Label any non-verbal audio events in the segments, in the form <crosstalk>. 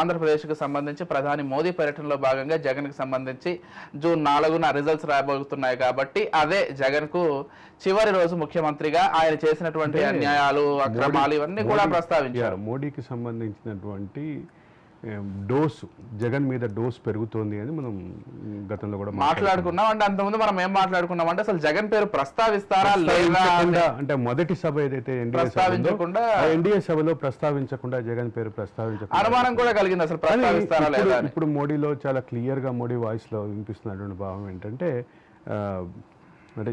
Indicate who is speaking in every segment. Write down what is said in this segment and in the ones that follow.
Speaker 1: ఆంధ్రప్రదేశ్కు సంబంధించి ప్రధాని మోదీ పర్యటనలో భాగంగా జగన్కి సంబంధించి జూన్ నాలుగున రిజల్ట్స్ రాబోతున్నాయి కాబట్టి అదే జగన్కు చివరి రోజు ముఖ్యమంత్రిగా ఆయన చేసినటువంటి అన్యాయాలు అక్రమాలు ఇవన్నీ కూడా ప్రస్తావించారు.
Speaker 2: మోడీకి సంబంధించినటువంటి డోసు జగన్ మీద డోస్ పెరుగుతోంది అని మనం గతంలో కూడా
Speaker 1: మాట్లాడుకున్నాం అంటే అంతకుముందు మనం ఏం మాట్లాడుకున్నాం అంటే అసలు జగన్ పేరు ప్రస్తావిస్తారా లేదా
Speaker 2: అంటే మొదటి సభ ఏదైతే ఎన్డీఏ
Speaker 1: ప్రస్తావించకుండా
Speaker 2: సభలో ప్రస్తావించకుండా జగన్ పేరు ప్రస్తావించకుండా
Speaker 1: అనుమానం కూడా కలిగింది అసలు ప్రస్తావిస్తారా
Speaker 2: ఇప్పుడు-
Speaker 1: లేదా
Speaker 2: ఇప్పుడు మోడీలో చాలా క్లియర్గా మోడీ వాయిస్లో వినిపిస్తున్నటువంటి భావం ఏంటంటే అంటే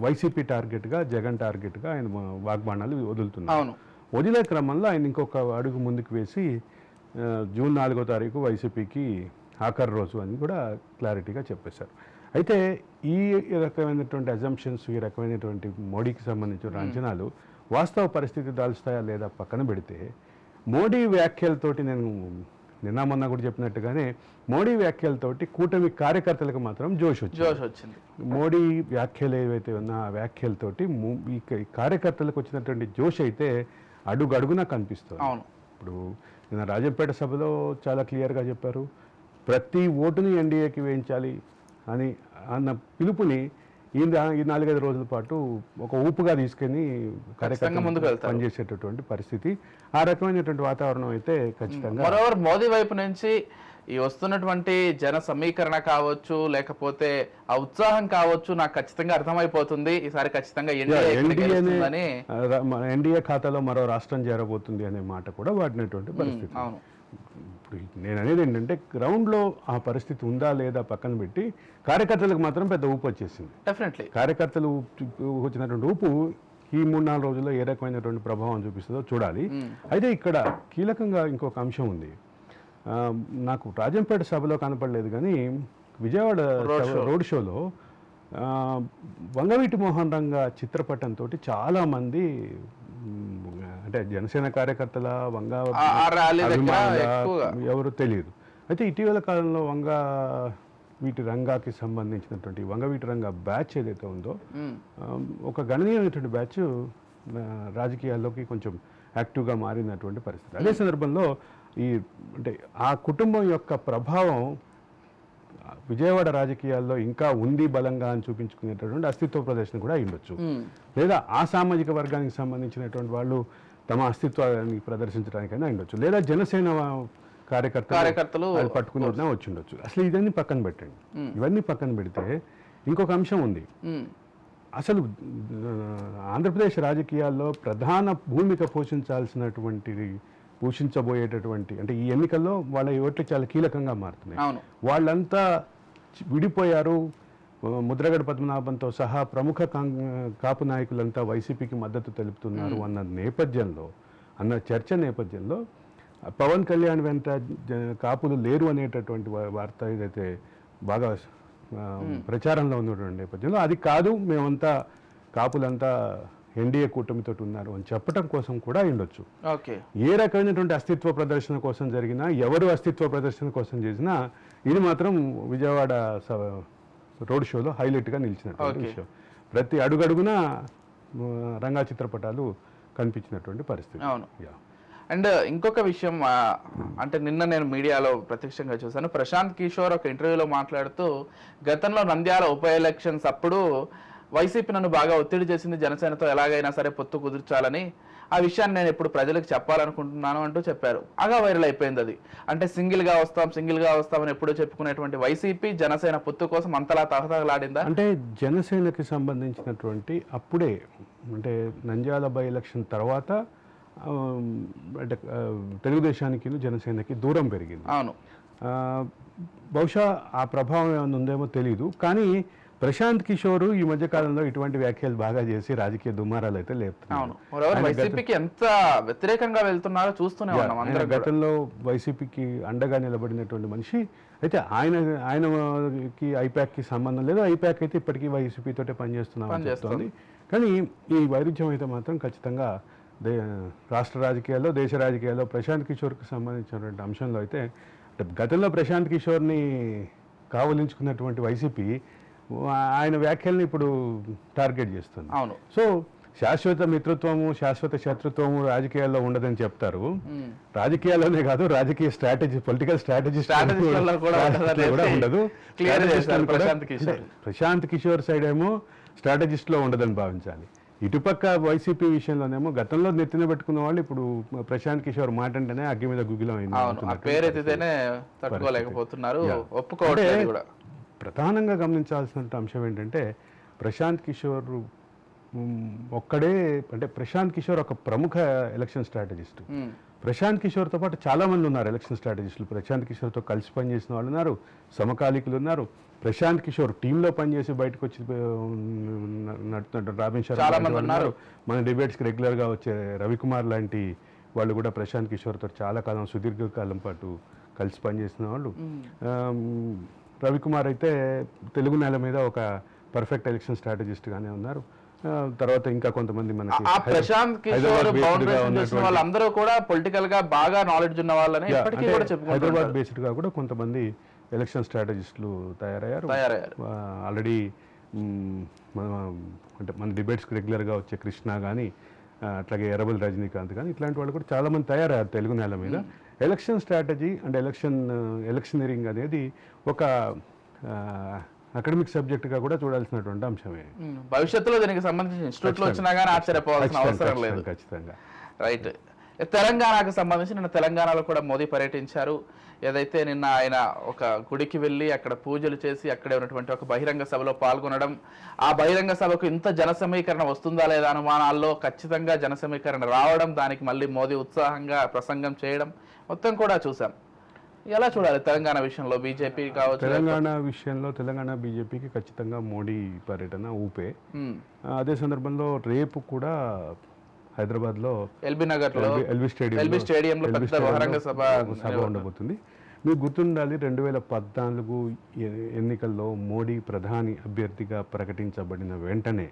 Speaker 2: వైసీపీ టార్గెట్గా జగన్ టార్గెట్గా ఆయన వాగ్బాణాలు వదులుతున్నారు. వదిలే క్రమంలో ఆయన ఇంకొక అడుగు ముందుకు వేసి జూన్ నాలుగో తారీఖు వైసీపీకి ఆఖరి రోజు అని కూడా క్లారిటీగా చెప్పేశారు. అయితే ఈ రకమైనటువంటి అజంప్షన్స్ ఈ రకమైనటువంటి మోడీకి సంబంధించిన అంచనాలు వాస్తవ పరిస్థితి దాల్చుతాయా లేదా పక్కన పెడితే మోడీ వ్యాఖ్యలతోటి నేను నిన్న మొన్న కూడా చెప్పినట్టుగానే మోడీ వ్యాఖ్యలతోటి కూటమి కార్యకర్తలకు మాత్రం జోష్ వచ్చింది.
Speaker 1: జోష్ వచ్చింది.
Speaker 2: మోడీ వ్యాఖ్యలు ఏవైతే ఉన్నా ఆ వ్యాఖ్యలతోటి ఈ కార్యకర్తలకు వచ్చినటువంటి జోష్ అయితే అడుగు అడుగునా కనిపిస్తుంది ఇప్పుడు నిన్న రాజంపేట సభలో చాలా క్లియర్గా చెప్పారు ప్రతి ఓటుని ఎన్డీఏకి వేయించాలి అని అన్న పిలుపుని ఈ నాలుగైదు రోజుల పాటు ఒక ఊపుగా తీసుకొని
Speaker 1: ముందుకు వెళ్తారు.
Speaker 2: పనిచేసేటటువంటి పరిస్థితి ఆ రకమైనటువంటి వాతావరణం అయితే ఖచ్చితంగా
Speaker 1: మరోవర్ మోదీ వైపు నుంచి ఈ వస్తున్నటువంటి జన సమీకరణ కావచ్చు లేకపోతే ఆ ఉత్సాహం కావచ్చు నాకు ఖచ్చితంగా అర్థమైపోతుంది. ఈసారి ఖచ్చితంగా ఎన్డీఏ
Speaker 2: ఖాతాలో మరో రాష్ట్రం చేరబోతుంది అనే మాట కూడా వాడినటువంటి పరిస్థితి.
Speaker 1: అవును.
Speaker 2: ఇప్పుడు నేను అనేది ఏంటంటే గ్రౌండ్లో ఆ పరిస్థితి ఉందా లేదా పక్కన పెట్టి కార్యకర్తలకు మాత్రం పెద్ద ఊపు వచ్చేసింది.
Speaker 1: డెఫినెట్లీ
Speaker 2: కార్యకర్తలు వచ్చినటువంటి ఊపు ఈ మూడు నాలుగు రోజుల్లో ఏ రకమైనటువంటి ప్రభావం చూపిస్తుందో చూడాలి. అయితే ఇక్కడ కీలకంగా ఇంకొక అంశం ఉంది. నాకు రాజంపేట సభలో కనపడలేదు కానీ విజయవాడ రోడ్ షోలో వంగవీటి మోహన్ రంగ చిత్రపటంతో చాలా మంది మ్, అంటే జనసేన కార్యకర్తల వంగ. ఎవరు తెలియదు. అయితే ఇటీవల కాలంలో వంగ వీటి రంగాకి సంబంధించినటువంటి వంగ వీటి రంగ బ్యాచ్ ఏదైతే ఉందో ఒక గణనీయమైనటువంటి బ్యాచ్ రాజకీయాల్లోకి కొంచెం యాక్టివ్గా మారినటువంటి పరిస్థితి. అదే సందర్భంలో ఈ అంటే ఆ కుటుంబం యొక్క ప్రభావం విజయవాడ రాజకీయాల్లో ఇంకా ఉంది బలంగా అని చూపించుకునేటటువంటి అస్తిత్వ ప్రదర్శన కూడా అయి ఉండొచ్చు.
Speaker 1: మ్మ్.
Speaker 2: లేదా ఆ సామాజిక వర్గానికి సంబంధించినటువంటి వాళ్ళు తమ అస్తిత్వాన్ని ప్రదర్శించడానికైనా అయి ఉండొచ్చు. లేదా జనసేన కార్యకర్తలు
Speaker 1: కార్యకర్తలు
Speaker 2: పట్టుకుని వచ్చి ఉండొచ్చు. అసలు ఇవన్నీ పక్కన పెట్టండి. ఇవన్నీ పక్కన పెడితే ఇంకొక అంశం ఉంది. అసలు ఆంధ్రప్రదేశ్ రాజకీయాల్లో ప్రధాన భూమిక పోషించాల్సినటువంటి పోషించబోయేటటువంటి అంటే ఈ ఎన్నికల్లో వాళ్ళ ఓట్లు చాలా కీలకంగా మారుతున్నాయి. వాళ్ళంతా విడిపోయారు. ముద్రగడ పద్మనాభంతో సహా ప్రముఖ కాపు నాయకులంతా వైసీపీకి మద్దతు తెలుపుతున్నారు అన్న నేపథ్యంలో అన్న చర్చ నేపథ్యంలో పవన్ కళ్యాణ్ వెంట కాపులు లేరు అనేటటువంటి వార్త ఏదైతే బాగా ప్రచారంలో ఉన్నటువంటి నేపథ్యంలో అది కాదు మేమంతా కాపులంతా ఎన్డీఏ కూటమితో ఉన్నారు అని చెప్పడం కోసం కూడా ఉండొచ్చు ఏ రకమైనటువంటి అస్తిత్వ ప్రదర్శన కోసం జరిగినా ఎవరు అస్తిత్వ ప్రదర్శన కోసం చేసినా ఇది మాత్రం విజయవాడ రోడ్ షోలో హైలైట్గా నిలిచినటువంటి. విషయం. ప్రతి అడుగడుగున రంగా చిత్రపటాలు కనిపించినటువంటి పరిస్థితి.
Speaker 1: అవును.
Speaker 2: యా.
Speaker 1: అండ్ ఇంకొక విషయం అంటే నిన్న నేను మీడియాలో ప్రత్యక్షంగా చూశాను. ప్రశాంత్ కిషోర్ ఒక ఇంటర్వ్యూలో మాట్లాడుతూ గతంలో నంద్యాల ఉప ఎలక్షన్స్ అప్పుడు వైసీపీ నన్ను బాగా ఒత్తిడి చేసింది జనసేనతో ఎలాగైనా సరే పొత్తు కుదిర్చాలని ఆ విషయాన్ని నేను ఇప్పుడు ప్రజలకు చెప్పాలనుకుంటున్నాను అంటూ చెప్పారు. బాగా వైరల్ అయిపోయింది అది. అంటే సింగిల్గా వస్తాం సింగిల్గా వస్తామని ఎప్పుడూ చెప్పుకునేటువంటి వైసీపీ జనసేన పొత్తు కోసం అంతలా తహతహలాడిందా?
Speaker 2: అంటే జనసేనకి సంబంధించినటువంటి అప్పుడే అంటే నంద్యాల బై ఎలక్షన్ తర్వాత అంటే తెలుగుదేశానికి జనసేనకి దూరం పెరిగింది.
Speaker 1: అవును.
Speaker 2: బహుశా ఆ ప్రభావం ఏమైనా ఉందేమో తెలియదు కానీ ప్రశాంత్ కిషోర్ ఈ మధ్య కాలంలో ఇటువంటి వ్యాఖ్యలు బాగా చేసి రాజకీయ దుమారాలు అయితే లేపుతున్నారు.
Speaker 1: ఎంత వ్యతిరేకంగా వెళ్తున్నారో చూస్తూనే ఉన్నాం.
Speaker 2: గతంలో వైసీపీకి అండగా నిలబడినటువంటి మనిషి. అయితే ఆయన ఆయనకి ఐపాక్కి సంబంధం లేదు. ఐపాక్ అయితే ఇప్పటికీ వైసీపీ తోటే పనిచేస్తున్నామని
Speaker 1: పనిచేస్తుంది.
Speaker 2: చెప్తోంది. కానీ ఈ వైరుధ్యం అయితే మాత్రం ఖచ్చితంగా రాష్ట్ర రాజకీయాల్లో దేశ రాజకీయాల్లో ప్రశాంత్ కిషోర్కి సంబంధించినటువంటి అంశంలో అయితే గతంలో ప్రశాంత్ కిషోర్ని కావలించుకున్నటువంటి వైసీపీ ఆయన వ్యాఖ్యల్ని ఇప్పుడు టార్గెట్ చేస్తుంది.
Speaker 1: అవును.
Speaker 2: సో శాశ్వత మిత్రత్వము శాశ్వత శత్రుత్వము రాజకీయాల్లో ఉండదని చెప్తారు. రాజకీయాల్లోనే కాదు రాజకీయ స్ట్రాటజీ పొలిటికల్ స్ట్రాటజీ
Speaker 1: కూడా ఉండదు. ప్రశాంత్ కిషోర్.
Speaker 2: సైడ్ ఏమో స్ట్రాటజిస్ట్లో ఉండదని భావించాలి. ఇటుపక్క వైసీపీ విషయంలోనేమో గతంలో నెత్తిన పెట్టుకున్న వాళ్ళు ఇప్పుడు ప్రశాంత్ కిషోర్ మాట అంటేనే అగ్గి మీద గుగ్గిలం అయింది
Speaker 1: పేరు ఎత్తితేనే తట్టుకోలేకపోతున్నారు.
Speaker 2: Yeah. ప్రధానంగా గమనించాల్సిన అంశం ఏంటంటే ప్రశాంత్ కిషోర్ ఒక్కడే అంటే ప్రశాంత్ కిషోర్ ఒక ప్రముఖ ఎలక్షన్ స్ట్రాటజిస్ట్. ప్రశాంత్ కిషోర్తో పాటు చాలా మంది ఉన్నారు ఎలక్షన్ స్ట్రాటజిస్టులు. ప్రశాంత్ కిషోర్తో కలిసి పనిచేసిన వాళ్ళు ఉన్నారు సమకాలీకులు ఉన్నారు. ప్రశాంత్ కిషోర్ టీంలో పనిచేసి బయటకు వచ్చి ఆ, నడుతున్నట్టు రాబిన్ శర్మ
Speaker 1: ఉన్నారు.
Speaker 2: మన డిబేట్స్కి రెగ్యులర్గా వచ్చే రవికుమార్ లాంటి వాళ్ళు కూడా ప్రశాంత్ కిషోర్తో చాలా కాలం సుదీర్ఘకాలం పాటు కలిసి పనిచేసిన వాళ్ళు. రవికుమార్ అయితే తెలుగు నేల మీద ఒక పర్ఫెక్ట్ ఎలక్షన్ స్ట్రాటజిస్ట్గానే ఉన్నారు. ఆ, తర్వాత ఇంకా కొంతమంది మనకి
Speaker 1: ప్రశాంత్
Speaker 2: కిషోర్గా
Speaker 1: వాళ్ళందరూ కూడా పొలిటికల్గా బాగా నాలెడ్జ్ ఉన్న వాళ్ళని
Speaker 2: హైదరాబాద్ బేస్డ్గా కూడా కొంతమంది ఎలక్షన్ స్ట్రాటజిస్టులు తయారయ్యారు.
Speaker 1: తయారయ్యారు.
Speaker 2: ఆల్రెడీ మన అంటే మన డిబేట్స్కి రెగ్యులర్గా వచ్చే కృష్ణ కానీ అట్లాగే ఎర్రబల్ రజనీకాంత్ కానీ ఇట్లాంటి వాళ్ళు కూడా చాలా మంది తయారయ్యారు తెలుగు నేల మీద. Election strategy and election electioneering అనేది ఒక అకాడమిక్ సబ్జెక్ట్గా కూడా చూడాల్సినటువంటి అంశమే.
Speaker 1: భవిష్యత్తులో దీనికి సంబంధించి ఇన్స్టిట్యూట్లో వచ్చినా కానీ ఆశ్చర్యపోవాల్సిన అవసరం లేదు.
Speaker 2: ఖచ్చితంగా
Speaker 1: రైట్. తెలంగాణకు సంబంధించి నిన్న తెలంగాణలో కూడా మోదీ పర్యటించారు. ఏదైతే నిన్న ఆయన ఒక గుడికి వెళ్ళి అక్కడ పూజలు చేసి అక్కడే ఉన్నటువంటి ఒక బహిరంగ సభలో పాల్గొనడం ఆ బహిరంగ సభకు ఇంత జన సమీకరణ వస్తుందా లేదా అనుమానాల్లో ఖచ్చితంగా జన సమీకరణ రావడం దానికి మళ్ళీ మోదీ ఉత్సాహంగా ప్రసంగం చేయడం మొత్తం కూడా చూసాం. ఎలా చూడాలి తెలంగాణ విషయంలో? బీజేపీ కావచ్చు
Speaker 2: తెలంగాణ విషయంలో తెలంగాణ బీజేపీకి ఖచ్చితంగా మోడీ పర్యటన ఊపే. అదే సందర్భంలో రేపు కూడా హైదరాబాద్లో
Speaker 1: ఎల్బీ నగర్లో
Speaker 2: ఎల్బీ- ఎల్బీ స్టేడియం
Speaker 1: ఎల్బీ స్టేడియంలో పెద్ద బహిరంగ సభ
Speaker 2: సభ ఉండబోతుంది. మీకు గుర్తుండాలి రెండు వేల పద్నాలుగు ఎన్నికల్లో మోడీ ప్రధాని అభ్యర్థిగా ప్రకటించబడిన వెంటనే.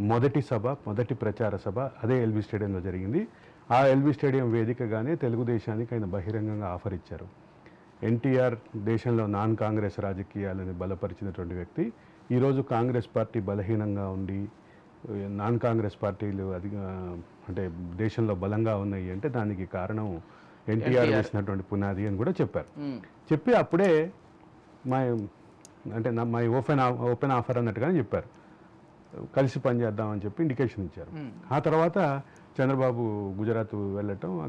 Speaker 2: మొదటి సభ మొదటి ప్రచార సభ అదే ఎల్బీ స్టేడియంలో జరిగింది. ఆ ఎల్బీ స్టేడియం వేదికగానే తెలుగుదేశానికి ఆయన బహిరంగంగా ఆఫర్ ఇచ్చారు. ఎన్టీఆర్ దేశంలో నాన్ కాంగ్రెస్ రాజకీయాలని బలపరిచినటువంటి వ్యక్తి. ఈరోజు కాంగ్రెస్ పార్టీ బలహీనంగా ఉండి నాన్ కాంగ్రెస్ పార్టీలు అదిగా అంటే దేశంలో బలంగా ఉన్నాయి అంటే దానికి కారణం ఎన్టీఆర్ వేసినటువంటి పునాది అని కూడా చెప్పారు. చెప్పి అప్పుడే మై అంటే మై ఓపెన్ ఓపెన్ ఆఫర్ అన్నట్టుగానే చెప్పారు. కలిసి పనిచేద్దామని చెప్పి ఇండికేషన్ ఇచ్చారు. ఆ తర్వాత చంద్రబాబు గుజరాత్ వెళ్ళటం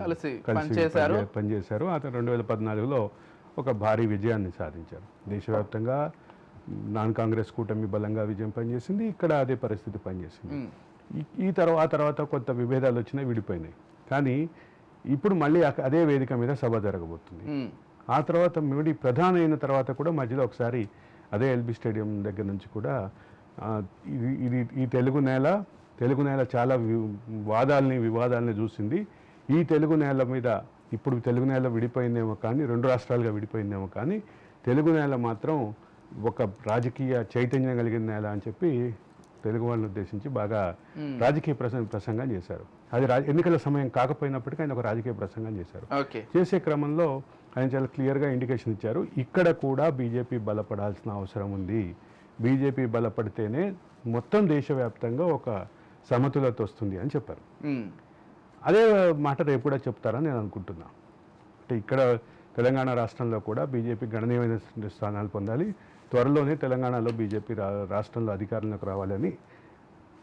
Speaker 1: కలిసి
Speaker 2: కలిసి
Speaker 1: పనిచేశారు.
Speaker 2: పనిచే- పనిచేశారు. ఆ తర్వాత రెండు వేల పద్నాలుగులో ఒక భారీ విజయాన్ని సాధించారు. దేశవ్యాప్తంగా నాన్ కాంగ్రెస్ కూటమి బలంగా విజయం పనిచేసింది. ఇక్కడ అదే పరిస్థితి పనిచేసింది. ఈ- తర్వాత ఆ తర్వాత కొంత విభేదాలు వచ్చినాయి విడిపోయినాయి. కానీ ఇప్పుడు మళ్ళీ అదే వేదిక మీద సభ జరగబోతుంది. ఆ తర్వాత మోడీ ప్రధాని అయిన తర్వాత కూడా మధ్యలో ఒకసారి అదే ఎల్బీ స్టేడియం దగ్గర నుంచి కూడా ఇది ఇది ఈ తెలుగు నేల తెలుగు నేల చాలా వాదాల్ని వివాదాల్ని చూసింది. ఈ తెలుగు నేల మీద ఇప్పుడు తెలుగు నేల విడిపోయిందేమో కానీ రెండు రాష్ట్రాలుగా విడిపోయిందేమో కానీ తెలుగు నేల మాత్రం ఒక రాజకీయ చైతన్యం కలిగిన నేల అని చెప్పి తెలుగు వాళ్ళని ఉద్దేశించి బాగా రాజకీయ ప్రసంగ ప్రసంగం చేశారు. అది ఎన్నికల సమయం కాకపోయినప్పటికీ ఆయన ఒక రాజకీయ ప్రసంగం చేశారు. చేసే క్రమంలో ఆయన చాలా క్లియర్గా ఇండికేషన్ ఇచ్చారు. ఇక్కడ కూడా బీజేపీ బలపడాల్సిన అవసరం ఉంది. బీజేపీ బలపడితేనే మొత్తం దేశవ్యాప్తంగా ఒక సమతులత వస్తుంది అని చెప్పారు. అదే మాట రేపు కూడా చెప్తారని నేను అనుకుంటున్నా. అంటే ఇక్కడ తెలంగాణ రాష్ట్రంలో కూడా బీజేపీ గణనీయమైన స్థానాలు పొందాలి త్వరలోనే తెలంగాణలో బీజేపీ రా రాష్ట్రంలో అధికారంలోకి రావాలని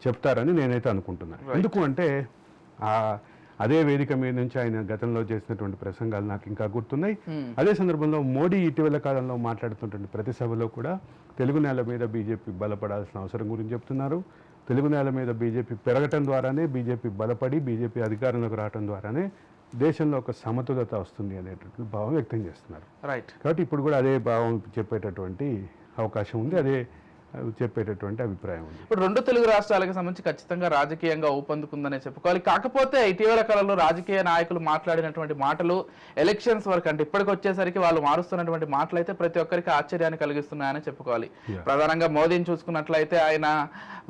Speaker 2: చెప్తారని నేనైతే అనుకుంటున్నాను ఎందుకు అంటే ఆ అదే వేదిక మీద నుంచి ఆయన గతంలో చేసినటువంటి ప్రసంగాలు నాకు ఇంకా గుర్తున్నాయి. అదే సందర్భంలో మోడీ ఇటీవల కాలంలో మాట్లాడుతున్నటువంటి ప్రతి సభలో కూడా తెలుగు నేల మీద బీజేపీ బలపడాల్సిన అవసరం గురించి చెప్తున్నారు. తెలుగు నేల మీద బీజేపీ పెరగటం ద్వారానే బీజేపీ బలపడి బీజేపీ అధికారంలోకి రావడం ద్వారానే దేశంలో ఒక సమతులత వస్తుంది అనేటటువంటి భావం వ్యక్తం చేస్తున్నారు.
Speaker 1: రైట్
Speaker 2: కాబట్టి ఇప్పుడు కూడా అదే భావం చెప్పేటటువంటి అవకాశం ఉంది. అదే చెప్పేటటువంటి అభిప్రాయం ఉంది.
Speaker 1: ఇప్పుడు రెండు తెలుగు రాష్ట్రాలకు సంబంధించి ఖచ్చితంగా రాజకీయంగా ఊపందుకుందనే చెప్పుకోవాలి. కాకపోతే ఇటీవల కాలంలో రాజకీయ నాయకులు మాట్లాడినటువంటి మాటలు ఎలక్షన్స్ వరకు అంటే ఇప్పటికి వచ్చేసరికి వాళ్ళు మారుస్తున్నటువంటి మాటలు అయితే ప్రతి ఒక్కరికి ఆశ్చర్యాన్ని కలిగిస్తున్నాయని చెప్పుకోవాలి. ప్రధానంగా మోదీని చూసుకున్నట్లయితే ఆయన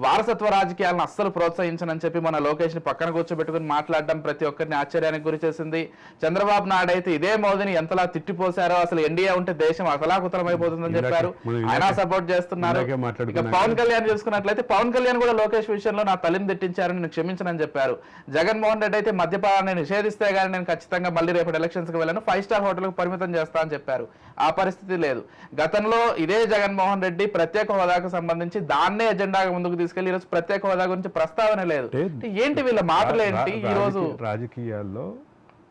Speaker 1: వారసత్వ రాజకీయాలను అస్సలు ప్రోత్సహించనని చెప్పి మన లోకేష్ని పక్కన కూర్చోబెట్టుకుని మాట్లాడడం ప్రతి ఒక్కరిని ఆశ్చర్యానికి గురి చేసింది చంద్రబాబు నాయుడు అయితే ఇదే మోదీని ఎంతలా తిట్టిపోసారో అసలు ఎన్డీఏ ఉంటే దేశం అతలాకుతలం అయిపోతుందని
Speaker 2: ఇందాకే-
Speaker 1: చెప్పారు. ఆయన సపోర్ట్ చేస్తున్నారు.
Speaker 2: మాట్లాడుకున్నాక.
Speaker 1: పవన్ కళ్యాణ్ చూసుకున్నట్లయితే పవన్ కళ్యాణ్ కూడా లోకేష్ విషయంలో నా తల్లిని తిట్టించారని నేను క్షమించనని చెప్పారు. జగన్మోహన్ రెడ్డి అయితే మద్యపానాన్ని నిషేధిస్తే గానీ నేను ఖచ్చితంగా మళ్ళీ రేపటి ఎలక్షన్స్కి వెళ్ళను. ఫైవ్ స్టార్ హోటల్కి పరిమితం చేస్తా అని చెప్పారు. ఆ పరిస్థితి లేదు. గతంలో ఇదే జగన్మోహన్ రెడ్డి ప్రత్యేక హోదాకు సంబంధించి దాన్నే ఎజెండాగా ముందుకు తీసుకెళ్ళి ఈరోజు ప్రత్యేక హోదా గురించి ప్రస్తావన లేదు. ఏంటి వీళ్ళ మాటలు ఏంటి ఈ రోజు
Speaker 2: రాజకీయ- రాజకీయాల్లో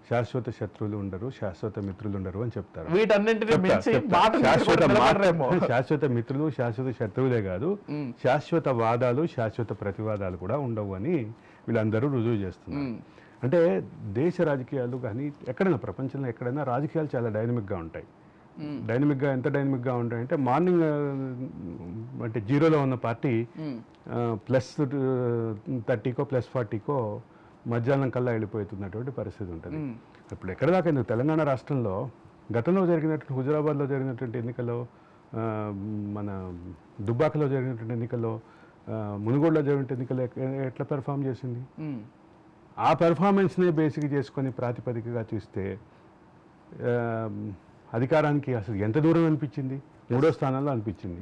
Speaker 2: శాశ్వత శత్రువులు ఉండరు శాశ్వత మిత్రులు ఉండరు అని చెప్తారు
Speaker 1: వీటన్నింటిని మించి
Speaker 2: శాశ్వత. <laughs> శాశ్వత మిత్రులు శాశ్వత శత్రువులే కాదు. శాశ్వత వాదాలు శాశ్వత ప్రతివాదాలు కూడా ఉండవు అని వీళ్ళందరూ రుజువు చేస్తున్నారు. అంటే దేశ రాజకీయాలు కానీ ఎక్కడైనా ప్రపంచంలో ఎక్కడైనా రాజకీయాలు చాలా డైనమిక్గా ఉంటాయి. డైనమిక్గా ఎంత డైనమిక్గా ఉంటాయంటే మార్నింగ్ అంటే జీరోలో ఉన్న పార్టీ. ప్లస్ థర్టీకో ప్లస్ ఫార్టీకో మధ్యాహ్నం కల్లా వెళ్ళిపోతున్నటువంటి పరిస్థితి ఉంటుంది. ఇప్పుడు ఎక్కడ దాకా తెలంగాణ రాష్ట్రంలో గతంలో జరిగినటువంటి హుజురాబాద్లో జరిగినటువంటి ఎన్నికల్లో మన దుబ్బాకలో జరిగినటువంటి ఎన్నికల్లో మునుగోడులో జరిగిన ఎన్నికల్లో ఎక్- ఎట్లా పెర్ఫామ్ చేసింది. ఆ పెర్ఫార్మెన్స్నే బేసిక్ చేసుకొని ప్రాతిపదికగా చూస్తే అధికారానికి అసలు ఎంత దూరం అనిపించింది? మూడో స్థానంలో అనిపించింది.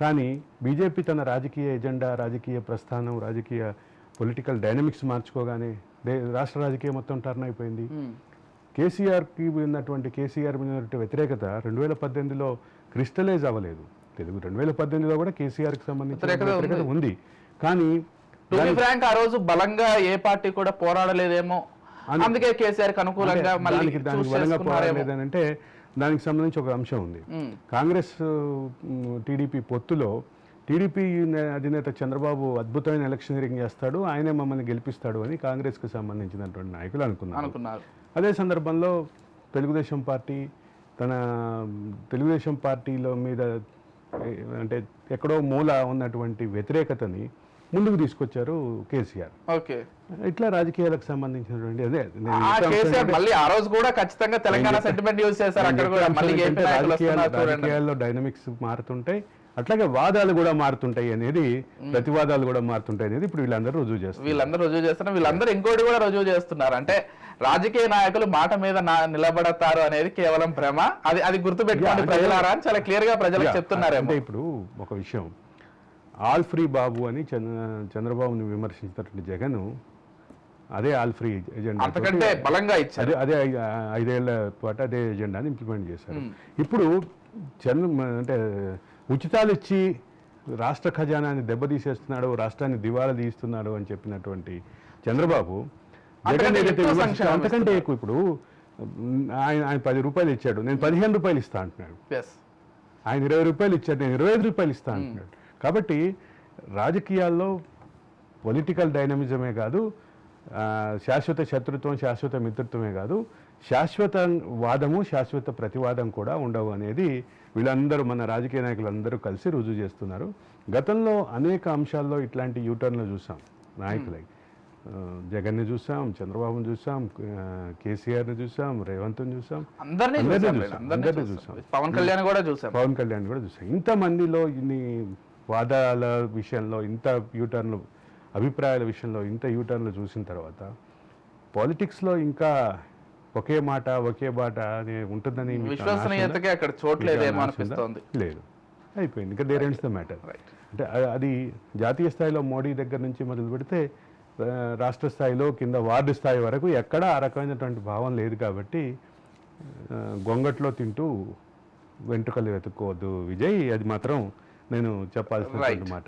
Speaker 1: కానీ
Speaker 2: బీజేపీ తన రాజకీయ ఎజెండా రాజకీయ ప్రస్థానం రాజకీయ పొలిటికల్ డైనమిక్స్ మార్చుకోగానే రాష్ట్ర రాజకీయం మొత్తం టర్న్ అయిపోయింది
Speaker 1: ఉమ్.
Speaker 2: కేసీఆర్కి ఉన్నటువంటి కేసీఆర్ ఉన్నటువంటి వ్యతిరేకత రెండు వేల పద్దెనిమిదిలో క్రిస్టలైజ్ అవ్వలేదు తెలుగు రెండు వేల పద్దెనిమిదిలో కూడా కేసీఆర్కి సంబంధించిన ఉంది కానీ
Speaker 1: ఫ్రాంక్ ఆ రోజు బలంగా ఏ పార్టీ కూడా పోరాడలేదేమో అందుకే కేసీఆర్ అనుకూలంగా
Speaker 2: దానికి దానికి బలంగా. పోరాడలేదని అంటే దానికి సంబంధించి ఒక అంశం ఉంది
Speaker 1: ఉమ్.
Speaker 2: కాంగ్రెస్ టీడీపీ పొత్తులో టీడీపీ అధినేత చంద్రబాబు అద్భుతమైన ఎలక్షనీరింగ్ చేస్తాడు ఆయనే మమ్మల్ని గెలిపిస్తాడు అని కాంగ్రెస్కి సంబంధించినటువంటి నాయకులు అనుకున్నారు.
Speaker 1: అనుకున్నారు.
Speaker 2: అదే సందర్భంలో తెలుగుదేశం పార్టీ తన తెలుగుదేశం పార్టీలో మీద అంటే ఎక్కడో మూల ఉన్నటువంటి వ్యతిరేకతని ముందుకు తీసుకొచ్చారు కేసీఆర్.
Speaker 1: ఓకే.
Speaker 2: ఇట్లా రాజకీయాలకు సంబంధించినటువంటి అదే
Speaker 1: మళ్ళీ ఆ రోజు కూడా ఖచ్చితంగా తెలంగాణ సెంటిమెంట్ యూజ్ చేశారు
Speaker 2: రాజకీయాల్లో డైనమిక్స్ మారుతుంటాయి అట్లాగే వాదాలు కూడా మారుతుంటాయి అనేది ప్రతివాదాలు కూడా మారుతుంటాయి అనేది ఇప్పుడు వీళ్ళందరూ రుజువు చేస్తారు
Speaker 1: వీళ్ళందరూ రుజువు చేస్తున్నారు. వీళ్ళందరూ ఇంకోటి కూడా రుజువు చేస్తున్నారు. అంటే రాజకీయ నాయకులు మాట మీద నిలబడతారు అనేది కేవలం భ్రమ. అది అది గుర్తుపెట్టుకోండి ప్రజలారా అని చాలా క్లియర్గా ప్రజలకు
Speaker 2: Yeah,
Speaker 1: చెప్తున్నారేమో.
Speaker 2: అంటే ఇప్పుడు ఒక విషయం. ఆల్ ఫ్రీ బాబు అని చంద్ర చంద్రబాబుని విమర్శించినటువంటి జగన్ అదే ఆల్ ఫ్రీ ఎజెండా
Speaker 1: అంతకంటే బలంగా ఇచ్చారు.
Speaker 2: అదే ఐదేళ్ళ పాటు అదే ఎజెండాని ఇంప్లిమెంట్ చేశారు. ఇప్పుడు చంద్ర అంటే ఉచితాలు ఇచ్చి రాష్ట్ర ఖజానాన్ని దెబ్బతీసేస్తున్నాడు రాష్ట్రాన్ని దివాలా తీస్తున్నాడు అని చెప్పినటువంటి చంద్రబాబు జగన్
Speaker 1: అంతకంటే
Speaker 2: ఏదైతే
Speaker 1: ఎక్కువ
Speaker 2: అంతకంటే ఇప్పుడు ఆయన ఆయన పది రూపాయలు ఇచ్చాడు నేను పదిహేను రూపాయలు ఇస్తా అంటున్నాడు. ఆయన ఇరవై రూపాయలు ఇచ్చాడు నేను ఇరవై ఐదు రూపాయలు ఇస్తా అంటున్నాడు. కాబట్టి రాజకీయాల్లో పొలిటికల్ డైనమిజమే కాదు శాశ్వత శత్రుత్వం శాశ్వత మిత్రత్వమే కాదు శాశ్వత వాదము శాశ్వత ప్రతివాదం కూడా ఉండవు అనేది వీళ్ళందరూ మన రాజకీయ నాయకులందరూ కలిసి రుజువు చేస్తున్నారు. గతంలో అనేక అంశాల్లో ఇట్లాంటి యూటర్న్లు చూసాం నాయకులై. ఆ, జగన్ని చూసాం చంద్రబాబును చూసాం కేసీఆర్ని చూసాం రేవంత్ని చూసాం.
Speaker 1: అందరినీ చూసాం. పవన్ కళ్యాణ్ కూడా చూసాం.
Speaker 2: పవన్ కళ్యాణ్ కూడా చూసాం. ఇంతమందిలో ఇన్ని వాదాల విషయంలో ఇంత యూటర్న్లు అభిప్రాయాల విషయంలో ఇంత యూటర్న్లు చూసిన తర్వాత పాలిటిక్స్లో ఇంకా ఒకే మాట ఒకే బాట అని ఉంటుందని?
Speaker 1: విశ్వసనీయతకి అక్కడ చోట్లేదేమో? అనిపిస్తోంది.
Speaker 2: లేదు. అయిపోయింది. ఇంకా దేర్ ఎండ్స్ ద మ్యాటర్ అంటే అది జాతీయ స్థాయిలో మోడీ దగ్గర నుంచి మొదలు పెడితే రాష్ట్ర స్థాయిలో కింద వార్డు స్థాయి వరకు ఎక్కడా ఆ రకమైనటువంటి భావం లేదు కాబట్టి గొంగట్లో తింటూ వెంట్రుకలు వెతుక్కోవద్దు విజయ్. అది మాత్రం నేను
Speaker 1: Right.
Speaker 2: మాట.